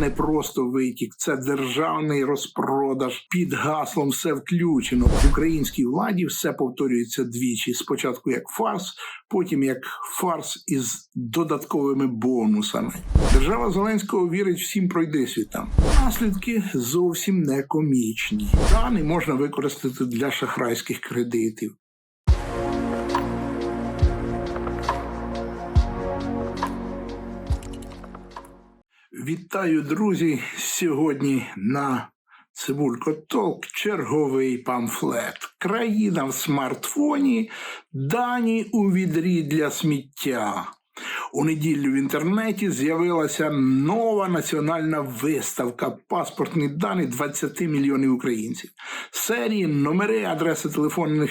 не просто витік, це державний розпродаж під гаслом все включено. В українській владі все повторюється двічі. Спочатку як фарс, потім як фарс із додатковими бонусами. Держава Зеленського вірить всім пройди світам. Наслідки зовсім не комічні. Дані можна використати для шахрайських кредитів. Вітаю, друзі! Сьогодні на Цибулько Толк черговий памфлет. Країна в смартфоні, дані у відрі для сміття. У неділю в інтернеті з'явилася нова національна виставка паспортні дані 20 мільйонів українців. Серії, номери, адреси телефонних.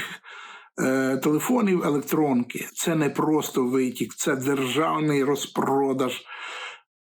е, Телефонів, електронки це не просто витік, це державний розпродаж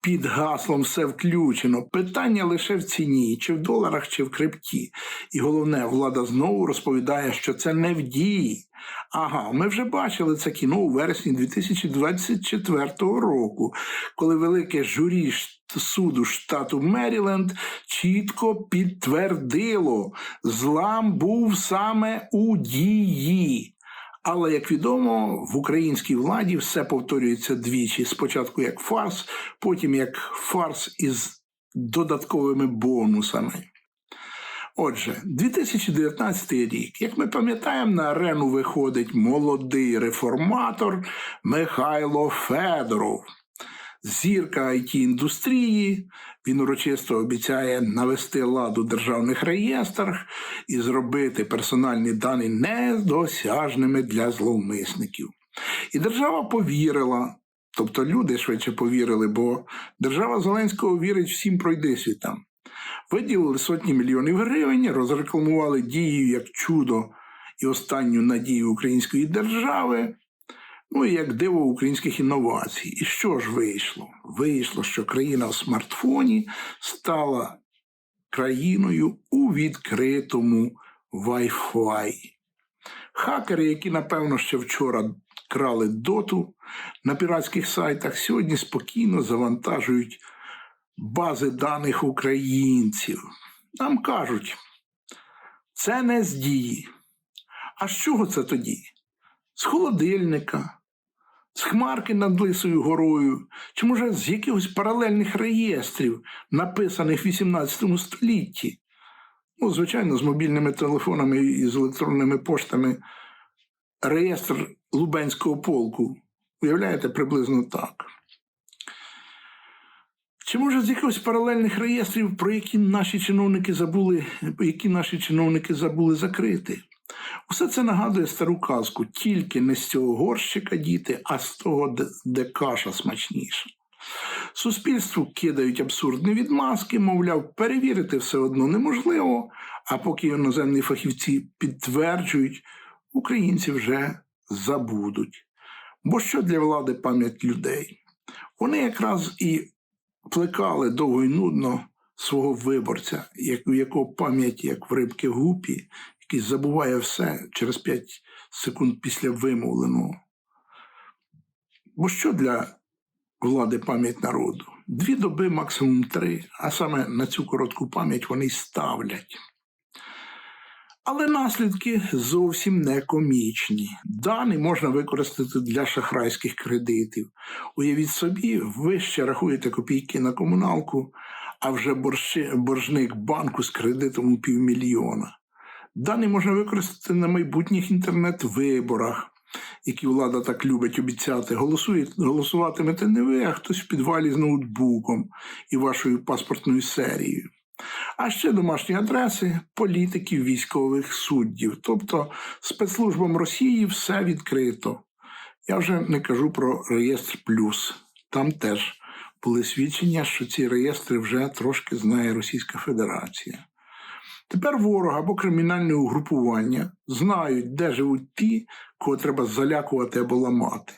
під гаслом все включено. Питання лише в ціні, чи в доларах, чи в крипті. І головне, влада знову розповідає, що це не в дії. Ага, ми вже бачили це кіно у вересні 2024 року, коли велике журі суду штату Меріленд чітко підтвердило, злам був саме у дії. Але як відомо, в українській владі все повторюється двічі: спочатку як фарс, потім як фарс із додатковими бонусами. Отже, 2019 рік, як ми пам'ятаємо, на арену виходить молодий реформатор Михайло Федоров. Зірка it індустрії, він урочисто обіцяє навести лад у державних реєстрах і зробити персональні дані недосяжними для зловмисників. І держава повірила, тобто люди швидше повірили, бо держава Зеленського вірить всім пройди світам. Виділили сотні мільйонів гривень, розрекламували дію як чудо і останню надію української держави. Ну і як диво українських інновацій. І що ж вийшло? Вийшло, що країна в смартфоні стала країною у відкритому Wi-Fi. Хакери, які, напевно, ще вчора крали доту на піратських сайтах, сьогодні спокійно завантажують бази даних українців. Нам кажуть, це не з дії. А з чого це тоді? З холодильника, з хмарки над Лисою горою, чи може з якихось паралельних реєстрів, написаних в 18 столітті. Ну, звичайно, з мобільними телефонами і з електронними поштами. Реєстр Лубенського полку. Уявляєте, приблизно так. Чи може з якихось паралельних реєстрів, про які наші чиновники забули, які наші чиновники забули закрити? Усе це нагадує стару казку, тільки не з цього горщика діти, а з того, де, каша смачніша. Суспільству кидають абсурдні відмазки, мовляв, перевірити все одно неможливо, а поки іноземні фахівці підтверджують, українці вже забудуть. Бо що для влади пам'ять людей? Вони якраз і плекали довго і нудно свого виборця, у якого пам'ять, як в рибки гупі, який забуває все через 5 секунд після вимовленого. Бо що для влади пам'ять народу? Дві доби, максимум три, а саме на цю коротку пам'ять вони й ставлять. Але наслідки зовсім не комічні. Дані можна використати для шахрайських кредитів. Уявіть собі, ви ще рахуєте копійки на комуналку, а вже боржник банку з кредитом у півмільйона. Дані можна використати на майбутніх інтернет-виборах, які влада так любить обіцяти. Голосуватимете не ви, а хтось в підвалі з ноутбуком і вашою паспортною серією. А ще домашні адреси політиків, військових суддів. Тобто спецслужбам Росії все відкрито. Я вже не кажу про реєстр плюс. Там теж були свідчення, що ці реєстри вже трошки знає Російська Федерація. Тепер ворог або кримінальне угрупування знають, де живуть ті, кого треба залякувати або ламати.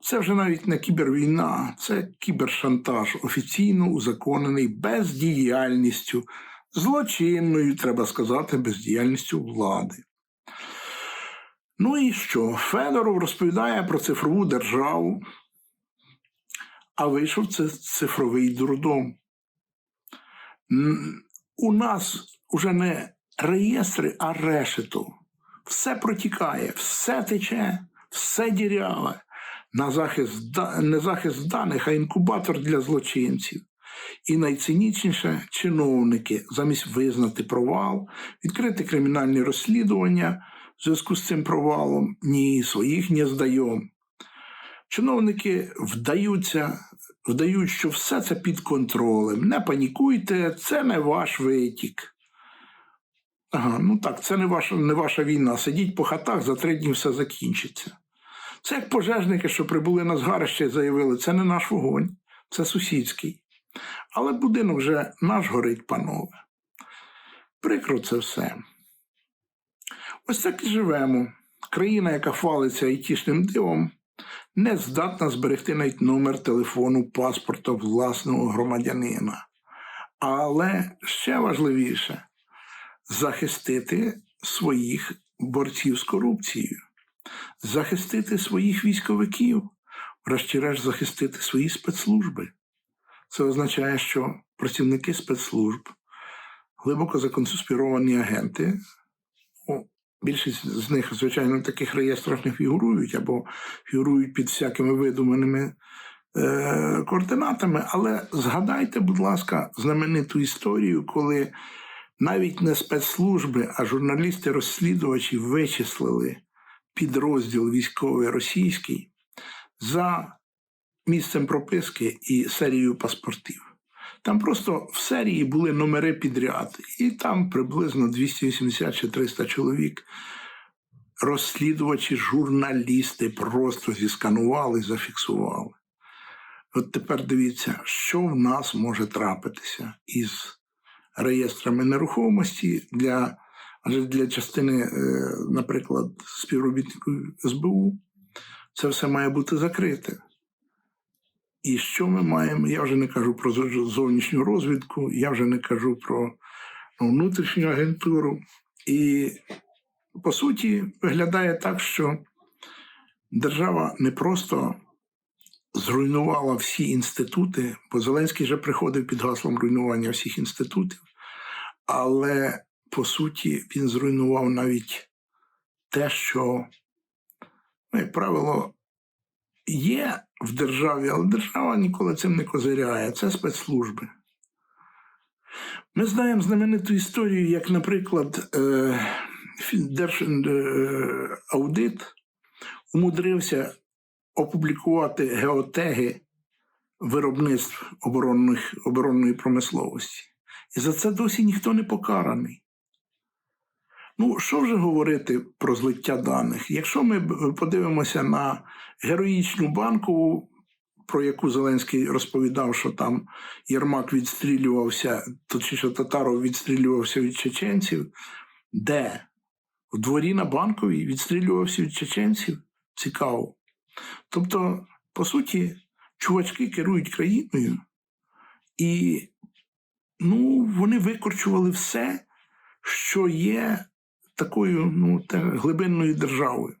Це вже навіть не кібервійна, це кібершантаж, офіційно узаконений бездіяльністю, злочинною, треба сказати, бездіяльністю влади. Ну і що? Федоров розповідає про цифрову державу, а вийшов це цифровий дурдом. У нас уже не реєстри, а решето. Все протікає, все тече, все діряве. На захист, не захист даних, а інкубатор для злочинців. І найцинічніше чиновники замість визнати провал, відкрити кримінальні розслідування в зв'язку з цим провалом. Ні, своїх не здаємо. Чиновники вдаються, вдають, що все це під контролем. Не панікуйте, це не ваш витік. Ага, ну так, це не ваша, не ваша війна. Сидіть по хатах, за три дні все закінчиться. Це як пожежники, що прибули на згарище і заявили, це не наш вогонь, це сусідський. Але будинок вже наш горить, панове. Прикро це все. Ось так і живемо. Країна, яка хвалиться айтішним дивом, не здатна зберегти навіть номер телефону паспорта власного громадянина. Але ще важливіше захистити своїх борців з корупцією, захистити своїх військовиків, врешті-решт захистити свої спецслужби. Це означає, що працівники спецслужб, глибоко законспіровані агенти, більшість з них, звичайно, в таких реєстрах не фігурують або фігурують під всякими видуманими е, координатами. Але згадайте, будь ласка, знамениту історію, коли навіть не спецслужби, а журналісти-розслідувачі вичислили підрозділ військовий російський за місцем прописки і серією паспортів. Там просто в серії були номери підряд, і там приблизно 280 чи 300 чоловік. Розслідувачі, журналісти просто зісканували, зафіксували. От тепер дивіться, що в нас може трапитися із реєстрами нерухомості для, для частини, е, наприклад, співробітників СБУ, це все має бути закрите. І що ми маємо? Я вже не кажу про зовнішню розвідку, я вже не кажу про ну, внутрішню агентуру. І по суті виглядає так, що держава не просто зруйнувала всі інститути, бо Зеленський вже приходив під гаслом руйнування всіх інститутів, але по суті він зруйнував навіть те, що, ну, як правило, є в державі, але держава ніколи цим не козиряє. Це спецслужби. Ми знаємо знамениту історію, як, наприклад, е, Держаудит умудрився опублікувати геотеги виробництв оборонних, оборонної промисловості. І за це досі ніхто не покараний. Ну, що вже говорити про злиття даних? Якщо ми подивимося на героїчну банкову, про яку Зеленський розповідав, що там Єрмак відстрілювався, точніше Татаров відстрілювався від чеченців, де? В дворі на банковій відстрілювався від чеченців? Цікаво. Тобто, по суті, чувачки керують країною, і ну, вони викорчували все, що є такою ну, те, глибинною державою.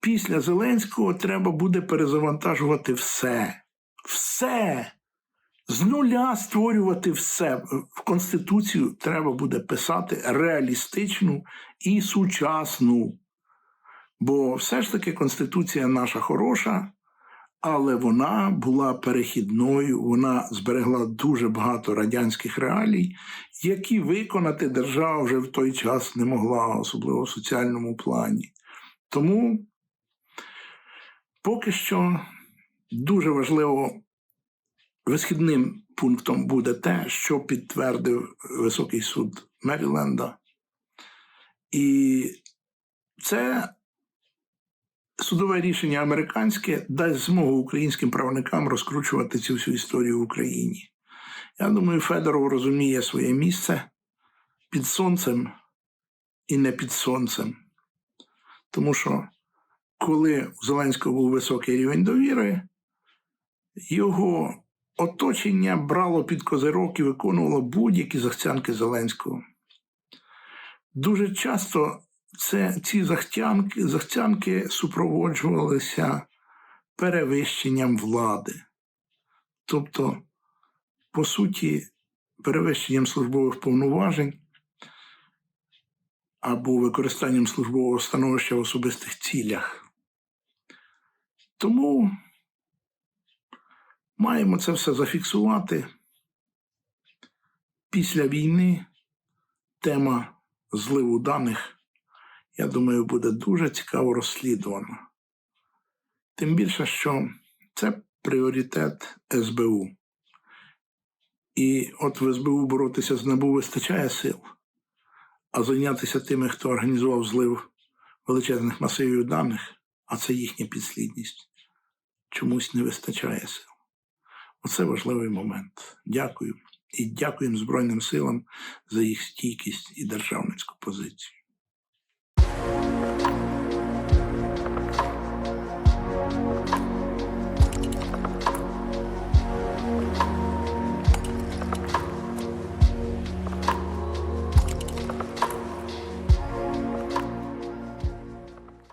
Після Зеленського треба буде перезавантажувати все. Все. З нуля створювати все. В Конституцію треба буде писати реалістичну і сучасну. Бо все ж таки Конституція наша хороша, але вона була перехідною, вона зберегла дуже багато радянських реалій, які виконати держава вже в той час не могла, особливо в соціальному плані. Тому поки що дуже важливо висхідним пунктом буде те, що підтвердив Високий суд Меріленда. І це судове рішення американське дасть змогу українським правникам розкручувати цю всю історію в Україні. Я думаю, Федоров розуміє своє місце під сонцем і не під сонцем. Тому що коли у Зеленського був високий рівень довіри, його оточення брало під козирок і виконувало будь-які захцянки Зеленського. Дуже часто це, ці захтянки, захтянки супроводжувалися перевищенням влади. Тобто, по суті, перевищенням службових повноважень або використанням службового становища в особистих цілях. Тому маємо це все зафіксувати. Після війни тема зливу даних, я думаю, буде дуже цікаво розслідувана. Тим більше, що це пріоритет СБУ. І от в СБУ боротися з НАБУ вистачає сил, а зайнятися тими, хто організував злив величезних масивів даних, а це їхня підслідність, чомусь не вистачає сил. Оце важливий момент. Дякую. І дякуємо Збройним силам за їх стійкість і державницьку позицію.